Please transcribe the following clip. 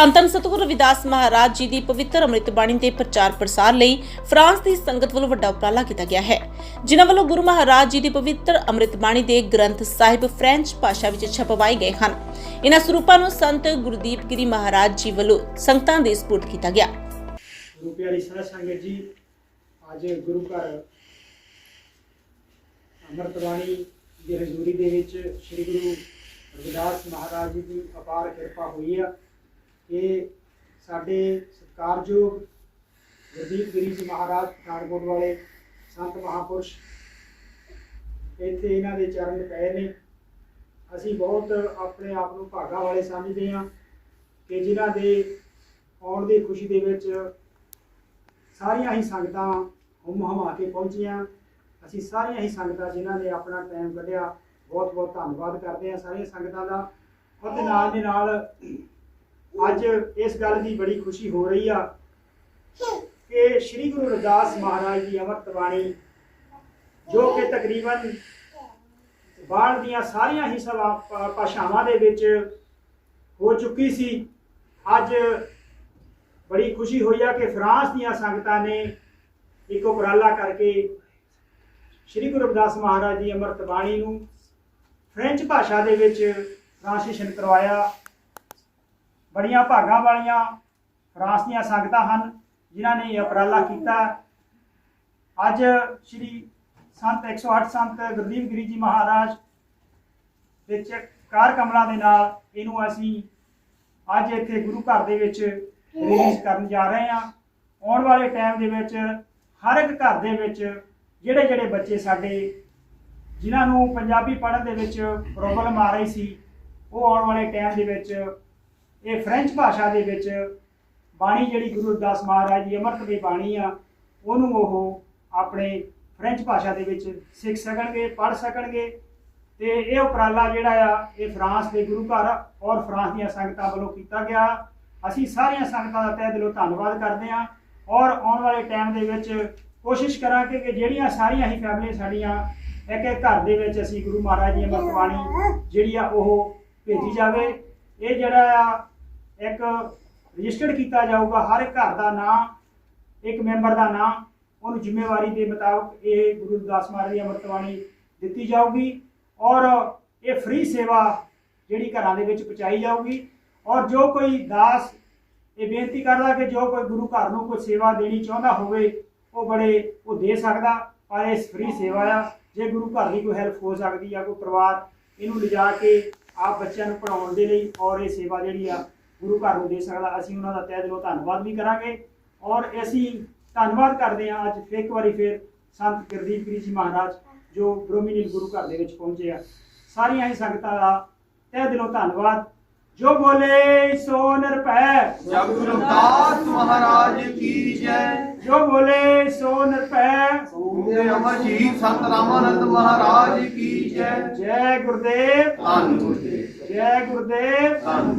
ਧੰਨ ਧੰਨ ਸਤਿਗੁਰੂ ਰਵਿਦਾਸ ਮਹਾਰਾਜ ਜੀ ਦੀ ਪਵਿੱਤਰ ਅੰਮ੍ਰਿਤ ਬਾਣੀ ਦੇ ਪ੍ਰਚਾਰ ਪ੍ਰਸਾਰ ਲਈ ਫਰਾਂਸ ਦੀ ਸੰਗਤ ਵੱਲੋਂ ਵੱਡਾ ਉਪਰਾਲਾ ਕੀਤਾ ਗਿਆ ਹੈ। ਜਿਨ੍ਹਾਂ ਵੱਲੋਂ ਗੁਰੂ ਮਹਾਰਾਜ ਜੀ ਦੀ ਪਵਿੱਤਰ ਅੰਮ੍ਰਿਤ ਬਾਣੀ ਦੇ ਗ੍ਰੰਥ ਸਾਹਿਬ ਫ੍ਰੈਂਚ ਭਾਸ਼ਾ ਵਿੱਚ ਛਪਵਾਏ ਗਏ ਹਨ। ਇਹਨਾਂ ਸਰੂਪਾਂ ਨੂੰ ਸੰਤ ਗੁਰਦੀਪ ਗਿਰੀ ਮਹਾਰਾਜ ਜੀ ਵੱਲੋਂ ਸੰਗਤਾਂ ਦੇ ਸਪੁਰਦ ਕੀਤਾ ਗਿਆ। ਗੁਰੂ ਪਿਆਰੀ ਸਾਧ ਸੰਗਤ ਜੀ, ਅੱਜ ਗੁਰੂ ਘਰ ਅੰਮ੍ਰਿਤ ਬਾਣੀ ਦੀ ਹਜ਼ੂਰੀ ਦੇ ਵਿੱਚ ਸ੍ਰੀ ਗੁਰੂ ਰਵਿਦਾਸ ਮਹਾਰਾਜ ਜੀ ਦੀ ਅਪਾਰ ਕਿਰਪਾ ਹੋਈ ਆ। ਕਿ ਸਾਡੇ ਸਤਿਕਾਰਯੋਗ ਗੁਰਦੀਪ ਗਿਰੀ ਜੀ ਮਹਾਰਾਜ ਪਠਾਨਕੋਟ ਵਾਲੇ, ਸੰਤ ਮਹਾਪੁਰਸ਼, ਇੱਥੇ ਇਹਨਾਂ ਦੇ ਚਰਨ ਪਏ ਨੇ। ਅਸੀਂ ਬਹੁਤ ਆਪਣੇ ਆਪ ਨੂੰ ਭਾਗਾ ਵਾਲੇ ਸਮਝਦੇ ਹਾਂ ਕਿ ਜਿਨ੍ਹਾਂ ਦੇ ਆਉਣ ਦੀ ਖੁਸ਼ੀ ਦੇ ਵਿੱਚ ਸਾਰੀਆਂ ਹੀ ਸੰਗਤਾਂ ਹੁਮ ਹਮਾ ਕੇ ਪਹੁੰਚੀਆਂ। ਅਸੀਂ ਸਾਰੀਆਂ ਹੀ ਸੰਗਤਾਂ ਜਿਨ੍ਹਾਂ ਨੇ ਆਪਣਾ ਟਾਈਮ ਕੱਢਿਆ ਬਹੁਤ ਬਹੁਤ ਧੰਨਵਾਦ ਕਰਦੇ ਹਾਂ ਸਾਰੀਆਂ ਸੰਗਤਾਂ ਦਾ। ਉਹਦੇ ਨਾਲ ਦੇ ਨਾਲ ਅੱਜ ਇਸ ਗੱਲ ਦੀ ਬੜੀ ਖੁਸ਼ੀ ਹੋ ਰਹੀ ਆ ਕਿ ਸ੍ਰੀ ਗੁਰੂ ਰਵਿਦਾਸ ਮਹਾਰਾਜ ਦੀ ਅੰਮ੍ਰਿਤ ਬਾਣੀ, ਜੋ ਕਿ ਤਕਰੀਬਨ ਬਾਣ ਦੀਆਂ ਸਾਰੀਆਂ ਹੀ ਸਭਾ ਭਾਸ਼ਾਵਾਂ ਦੇ ਵਿੱਚ ਹੋ ਚੁੱਕੀ ਸੀ, ਅੱਜ ਬੜੀ ਖੁਸ਼ੀ ਹੋਈ ਆ ਕਿ ਫਰਾਂਸ ਦੀਆਂ ਸੰਗਤਾਂ ਨੇ ਇੱਕ ਉਪਰਾਲਾ ਕਰਕੇ ਸ੍ਰੀ ਗੁਰੂ ਰਵਿਦਾਸ ਮਹਾਰਾਜ ਦੀ ਅੰਮ੍ਰਿਤ ਬਾਣੀ ਨੂੰ ਫ੍ਰੈਂਚ ਭਾਸ਼ਾ ਦੇ ਵਿੱਚ ਟ੍ਰਾਂਸਲੇਸ਼ਨ ਕਰਵਾਇਆ। ਬੜੀਆਂ ਭਾਗਾਂ ਵਾਲੀਆਂ ਫਰਾਂਸ ਦੀਆਂ ਸੰਗਤਾਂ ਹਨ, ਜਿਨ੍ਹਾਂ ਨੇ ਇਹ ਉਪਰਾਲਾ ਕੀਤਾ। ਅੱਜ ਸ੍ਰੀ ਸੰਤ 108 ਸੰਤ ਗੁਰਦੀਪ ਗਿਰੀ ਜੀ ਮਹਾਰਾਜ ਦੇ ਕਾਰ ਕਮਲਾਂ ਦੇ ਨਾਲ ਇਹਨੂੰ ਅਸੀਂ ਅੱਜ ਇੱਥੇ ਗੁਰੂ ਘਰ ਦੇ ਵਿੱਚ ਰਿਲੀਜ਼ ਕਰਨ ਜਾ ਰਹੇ ਹਾਂ। ਆਉਣ ਵਾਲੇ ਟਾਈਮ ਦੇ ਵਿੱਚ ਹਰ ਇੱਕ ਘਰ ਦੇ ਵਿੱਚ ਜਿਹੜੇ ਜਿਹੜੇ ਬੱਚੇ ਸਾਡੇ, ਜਿਨ੍ਹਾਂ ਨੂੰ ਪੰਜਾਬੀ ਪੜ੍ਹਨ ਦੇ ਵਿੱਚ ਪ੍ਰੋਬਲਮ ਆ ਰਹੀ ਸੀ, ਉਹ ਆਉਣ ਵਾਲੇ ਟਾਈਮ ਦੇ ਵਿੱਚ ਇਹ ਫ੍ਰੈਂਚ ਭਾਸ਼ਾ ਦੇ ਵਿੱਚ ਬਾਣੀ ਜਿਹੜੀ ਗੁਰੂ ਰਵਿਦਾਸ ਮਹਾਰਾਜ ਦੀ ਅੰਮ੍ਰਿਤ ਦੀ ਬਾਣੀ ਆ, ਉਹਨੂੰ ਉਹ ਆਪਣੇ ਫ੍ਰੈਂਚ ਭਾਸ਼ਾ ਦੇ ਵਿੱਚ ਸਿੱਖ ਸਕਣਗੇ, ਪੜ੍ਹ ਸਕਣਗੇ ਤੇ ਇਹ ਉਪਰਾਲਾ ਜਿਹੜਾ ਆ, ਇਹ ਫਰਾਂਸ ਦੇ ਗੁਰੂ ਘਰ ਔਰ ਫਰਾਂਸ ਦੀਆਂ ਸੰਗਤਾਂ ਵੱਲੋਂ ਕੀਤਾ ਗਿਆ। ਅਸੀਂ ਸਾਰੀਆਂ ਸੰਗਤਾਂ ਦਾ ਤਹਿ ਦਿਲੋਂ ਧੰਨਵਾਦ ਕਰਦੇ ਹਾਂ ਔਰ ਆਉਣ ਵਾਲੇ ਟਾਈਮ ਦੇ ਵਿੱਚ ਕੋਸ਼ਿਸ਼ ਕਰਾਂਗੇ ਕਿ ਜਿਹੜੀਆਂ ਸਾਰੀਆਂ ਹੀ ਫੈਮਲੀਆਂ ਸਾਡੀਆਂ ਇੱਕ ਇੱਕ ਘਰ ਦੇ ਵਿੱਚ ਅਸੀਂ ਗੁਰੂ ਮਹਾਰਾਜ ਦੀ ਅੰਮ੍ਰਿਤ ਬਾਣੀ ਜਿਹੜੀ ਆ ਉਹ ਭੇਜੀ ਜਾਵੇ। ਇਹ ਜਿਹੜਾ ਆ ਇੱਕ ਰਜਿਸਟਰਡ ਕੀਤਾ ਜਾਊਗਾ ਹਰ ਘਰ ਦਾ ਨਾਂ, ਇੱਕ ਮੈਂਬਰ ਦਾ ਨਾਂ, ਉਹਨੂੰ ਜ਼ਿੰਮੇਵਾਰੀ ਦੇ ਮੁਤਾਬਕ ਇਹ ਗੁਰੂ ਰਵਿਦਾਸ ਮਹਾਰਾਜ ਦੀ ਅੰਮ੍ਰਿਤਵਾਣੀ ਦਿੱਤੀ ਜਾਊਗੀ ਔਰ ਇਹ ਫ੍ਰੀ ਸੇਵਾ ਜਿਹੜੀ ਘਰਾਂ ਦੇ ਵਿੱਚ ਪਹੁੰਚਾਈ ਜਾਊਗੀ ਔਰ ਜੋ ਕੋਈ ਦਾਸ ਇਹ ਬੇਨਤੀ ਕਰਦਾ ਕਿ ਜੋ ਕੋਈ ਗੁਰੂ ਘਰ ਨੂੰ ਕੋਈ ਸੇਵਾ ਦੇਣੀ ਚਾਹੁੰਦਾ ਹੋਵੇ, ਉਹ ਬੜੇ, ਉਹ ਦੇ ਸਕਦਾ, ਪਰ ਇਹ ਫ੍ਰੀ ਸੇਵਾ ਆ, ਜੇ ਗੁਰੂ ਘਰ ਦੀ ਕੋਈ ਹੈਲਪ ਹੋ ਸਕਦੀ ਆ, ਕੋਈ ਪਰਿਵਾਰ, ਇਹਨੂੰ ਲਿਜਾ ਕੇ ਆਪ ਬੱਚਿਆਂ ਨੂੰ ਪੜਾਉਣ ਦੇ ਲਈ ਔਰ ਇਹ ਸੇਵਾ ਜਿਹੜੀ ਆ ਗੁਰੂ ਘਰ ਨੂੰ ਦੇ ਸਕਦਾ। ਅਸੀਂ ਉਹਨਾਂ ਦਾ ਤਹਿ ਦਿਲੋਂ ਧੰਨਵਾਦ ਵੀ ਕਰਾਂਗੇ। ਔਰ ਅਸੀਂ ਧੰਨਵਾਦ ਕਰਦੇ ਹਾਂ ਅੱਜ ਇੱਕ ਵਾਰੀ ਫੇਰ ਸੰਤ ਗੁਰਦੀਪ ਗਿਰੀ ਜੀ ਮਹਾਰਾਜ ਜੋ ਬ੍ਰੋਮਿਨੀ ਗੁਰੂ ਘਰ ਦੇ ਵਿੱਚ ਪਹੁੰਚੇ ਆ। ਸਾਰੀਆਂ ਹੀ ਸੰਗਤਾਂ ਦਾ ਤਹਿ ਦਿਲੋਂ ਧੰਨਵਾਦ। ਜੋ ਬੋਲੇ ਸੋ ਨਿਰਭੈ। ਜਗ ਗੁਰਦਾਸ ਮਹਾਰਾਜ ਕੀ ਜੈ। ਜੋ ਬੋਲੇ ਸੋ ਨਿਰਭੈ। ਸੂਰੇ ਅਮਰਜੀਤ ਸੰਤ ਰਾਮਾਨੰਦ ਮਹਾਰਾਜ ਕੀ ਜੈ। ਜੈ ਗੁਰਦੇਵ। ਧੰਨ ਗੁਰਦੇਵ ਜੈ। ਗੁਰਦੇਵ। ਧੰਨ